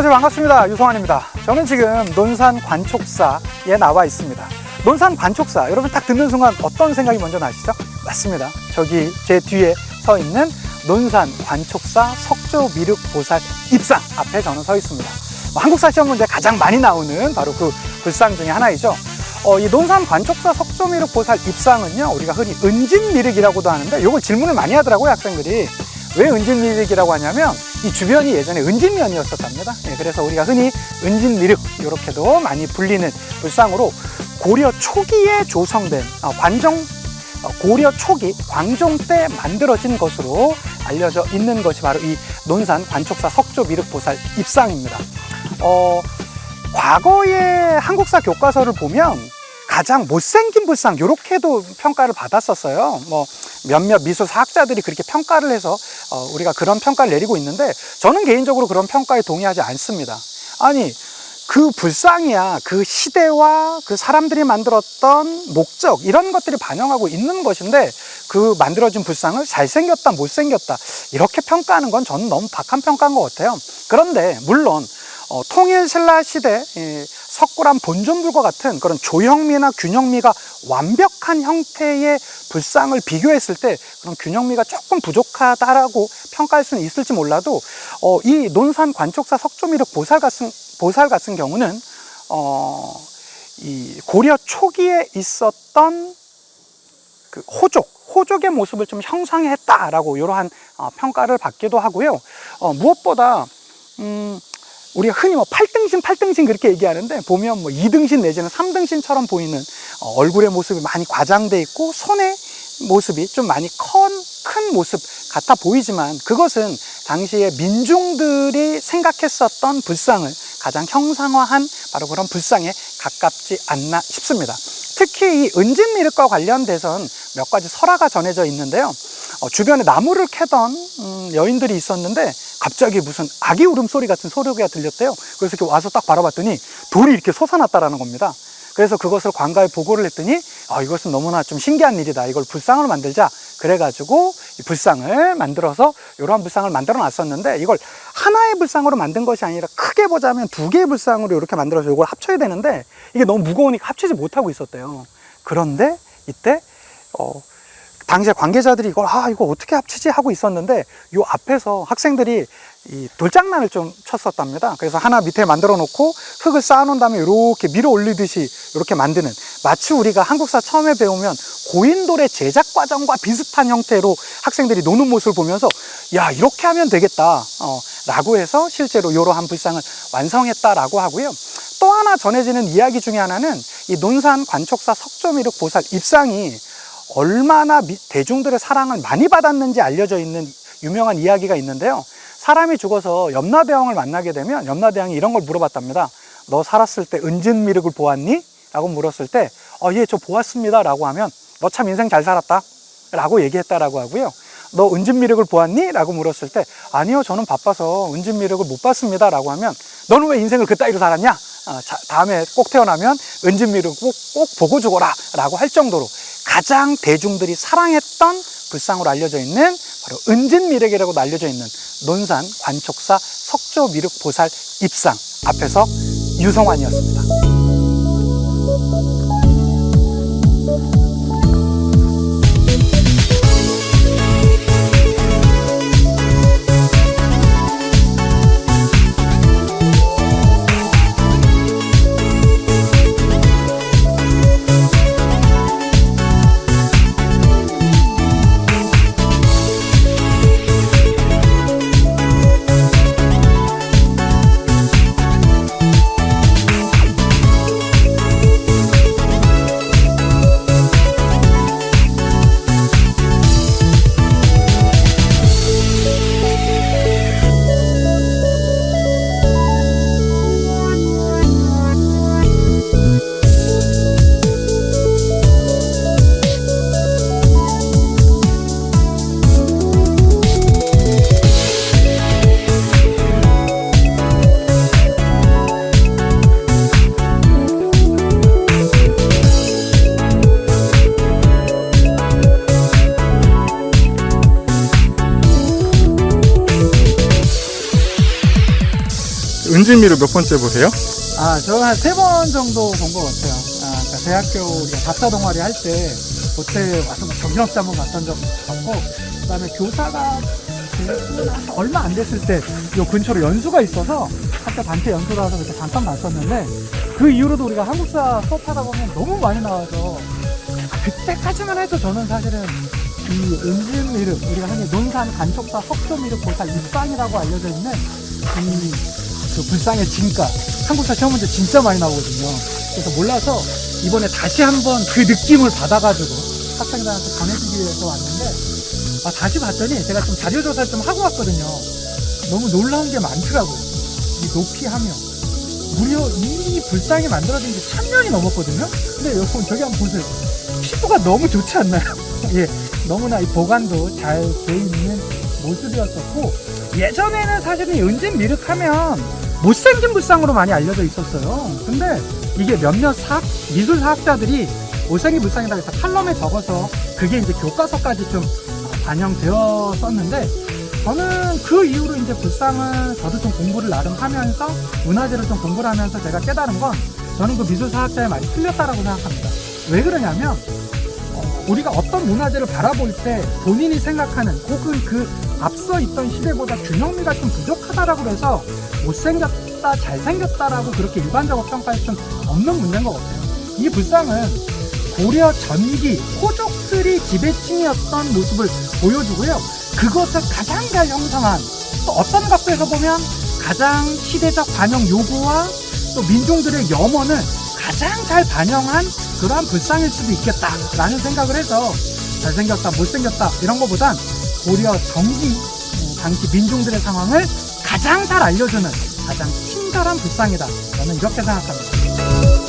안녕하세요 반갑습니다. 유성환입니다. 저는 지금 논산 관촉사에 나와 있습니다. 논산 관촉사 여러분 딱 듣는 순간 어떤 생각이 먼저 나시죠? 맞습니다. 저기 제 뒤에 서 있는 논산 관촉사 석조 미륵 보살 입상 앞에 저는 서 있습니다. 뭐 한국사 시험 문제 가장 많이 나오는 바로 그 불상 중에 하나이죠. 어, 이 논산 관촉사 석조 미륵 보살 입상은요 우리가 흔히 은진 미륵이라고도 하는데 이걸 질문을 많이 하더라고요 학생들이. 왜 은진 미륵이라고 하냐면 이 주변이 예전에 은진면이었었답니다. 예, 그래서 우리가 흔히 은진미륵 이렇게도 많이 불리는 불상으로 고려 초기에 조성된 어, 관종 어, 고려 초기 광종 때 만들어진 것으로 알려져 있는 것이 바로 이 논산 관촉사 석조 미륵보살 입상입니다. 어, 과거의 한국사 교과서를 보면 가장 못생긴 불상 이렇게도 평가를 받았었어요. 뭐 몇몇 미술 사학자들이 그렇게 평가를 해서 어, 우리가 그런 평가를 내리고 있는데 저는 개인적으로 그런 평가에 동의하지 않습니다. 아니 그 불상이야 그 시대와 그 사람들이 만들었던 목적 이런 것들이 반영하고 있는 것인데 그 만들어진 불상을 잘생겼다 못생겼다 이렇게 평가하는 건 저는 너무 박한 평가인 것 같아요. 그런데 물론 어, 통일 신라 시대 이 석굴암 본존불과 같은 그런 조형미나 균형미가 완벽한 형태의 불상을 비교했을 때 그런 균형미가 조금 부족하다라고 평가할 수는 있을지 몰라도 어, 이 논산 관촉사 석조미륵 보살 같은 보살 같은 경우는 어, 이 고려 초기에 있었던 그 호족 호족의 모습을 좀 형상했다라고 이러한 어, 평가를 받기도 하고요. 어, 무엇보다 음, 우리가 흔히 뭐 8등신, 8등신 그렇게 얘기하는데 보면 뭐 2등신 내지는 3등신처럼 보이는 어, 얼굴의 모습이 많이 과장돼 있고 손의 모습이 좀 많이 컨, 큰 모습 같아 보이지만 그것은 당시에 민중들이 생각했었던 불상을 가장 형상화한 바로 그런 불상에 가깝지 않나 싶습니다. 특히 이 은진미륵과 관련돼선 몇 가지 설화가 전해져 있는데요. 어, 주변에 나무를 캐던 음, 여인들이 있었는데 갑자기 무슨 아기 울음소리 같은 소리가 들렸대요. 그래서 이렇게 와서 딱 바라봤더니 돌이 이렇게 솟아났다라는 겁니다. 그래서 그것을 관가에 보고를 했더니 아, 이것은 너무나 좀 신기한 일이다. 이걸 불상으로 만들자. 그래가지고 이 불상을 만들어서 이러한 불상을 만들어 놨었는데 이걸 하나의 불상으로 만든 것이 아니라 크게 보자면 두 개의 불상으로 이렇게 만들어서 이걸 합쳐야 되는데 이게 너무 무거우니까 합치지 못하고 있었대요. 그런데 이때 어, 당시에 관계자들이 이걸 아 이거 어떻게 합치지 하고 있었는데 요 앞에서 학생들이 이 돌장난을 좀 쳤었답니다. 그래서 하나 밑에 만들어 놓고 흙을 쌓아 놓은 다음에 이렇게 밀어 올리듯이 이렇게 만드는 마치 우리가 한국사 처음에 배우면 고인돌의 제작 과정과 비슷한 형태로 학생들이 노는 모습을 보면서 야 이렇게 하면 되겠다 어, 라고 해서 실제로 이러한 불상을 완성했다라고 하고요. 또 하나 전해지는 이야기 중에 하나는 이 논산 관촉사 석조미륵 보살 입상이 얼마나 미- 대중들의 사랑을 많이 받았는지 알려져 있는 유명한 이야기가 있는데요. 사람이 죽어서 염라대왕을 만나게 되면 염라대왕이 이런 걸 물어봤답니다. 너 살았을 때 은진미륵을 보았니? 라고 물었을 때, 어, 예, 저 보았습니다. 라고 하면, 너 참 인생 잘 살았다. 라고 얘기했다라고 하고요. 너 은진미륵을 보았니? 라고 물었을 때, 아니요, 저는 바빠서 은진미륵을 못 봤습니다. 라고 하면, 너는 왜 인생을 그따위로 살았냐? 아, 자, 다음에 꼭 태어나면 은진미륵 꼭, 꼭 보고 죽어라. 라고 할 정도로 가장 대중들이 사랑했던 불상으로 알려져 있는 바로 은진미륵이라고도 알려져 있는 논산 관촉사 석조미륵 보살 입상 앞에서 유성환이었습니다. 은진미를 몇 번째 보세요? 아, 저는 한세 번 정도 본 것 같아요. 아, 그러니까 대학교 우리가 답사 동아리 할 때, 그때 와서 뭐 정신없이 한번 봤던 적 봤고, 그 다음에 교사가 나서 얼마 안 됐을 때, 요 근처로 연수가 있어서, 학교 단체 연수를 와서 이렇게 잠깐 봤었는데, 그 이후로도 우리가 한국사 수업하다 보면 너무 많이 나와서, 그때까지만 해도 저는 사실은 이 은진미륵, 우리가 흔히 논산 간촉사 석조 미륵 보살 입상이라고 알려져 있는 이 그 불상의 진가 한국사 시험 문제 진짜 많이 나오거든요. 그래서 몰라서 이번에 다시 한번 그 느낌을 받아가지고 학생들한테 전해주기 위해서 왔는데 아, 다시 봤더니 제가 좀 자료 조사를 좀 하고 왔거든요. 너무 놀라운 게 많더라고요. 이 높이 하며 무려 이 불상이 만들어진 지 천년이 넘었거든요. 근데 여러분 저기 한번 보세요. 피부가 너무 좋지 않나요? 예, 너무나 이 보관도 잘 돼 있는 모습이었었고 예전에는 사실은 이 은진 미륵하면 못생긴 불상으로 많이 알려져 있었어요. 근데 이게 몇몇 사학, 미술 사학자들이 못생긴 불상이다 해서 칼럼에 적어서 그게 이제 교과서까지 좀 반영되었었는데 저는 그 이후로 이제 불상은 저도 좀 공부를 나름 하면서 문화재를 좀 공부를 하면서 제가 깨달은 건 저는 그 미술 사학자의 말이 틀렸다라고 생각합니다. 왜 그러냐면 어, 우리가 어떤 문화재를 바라볼 때 본인이 생각하는 혹은 그 앞서 있던 시대보다 균형미가 좀 부족하다라고 해서 못생겼다 잘생겼다라고 그렇게 일반적으로 평가할 수는 없는 문제인 것 같아요. 이 불상은 고려 전기 호족들이 지배층이었던 모습을 보여주고요. 그것을 가장 잘 형성한 또 어떤 각도에서 보면 가장 시대적 반영 요구와 또 민중들의 염원을 가장 잘 반영한 그러한 불상일 수도 있겠다라는 생각을 해서 잘생겼다 못생겼다 이런 것보단 고려 전기 어, 당시 민중들의 상황을 가장 잘 알려주는 가장 친절한 불상이다 저는 이렇게 생각합니다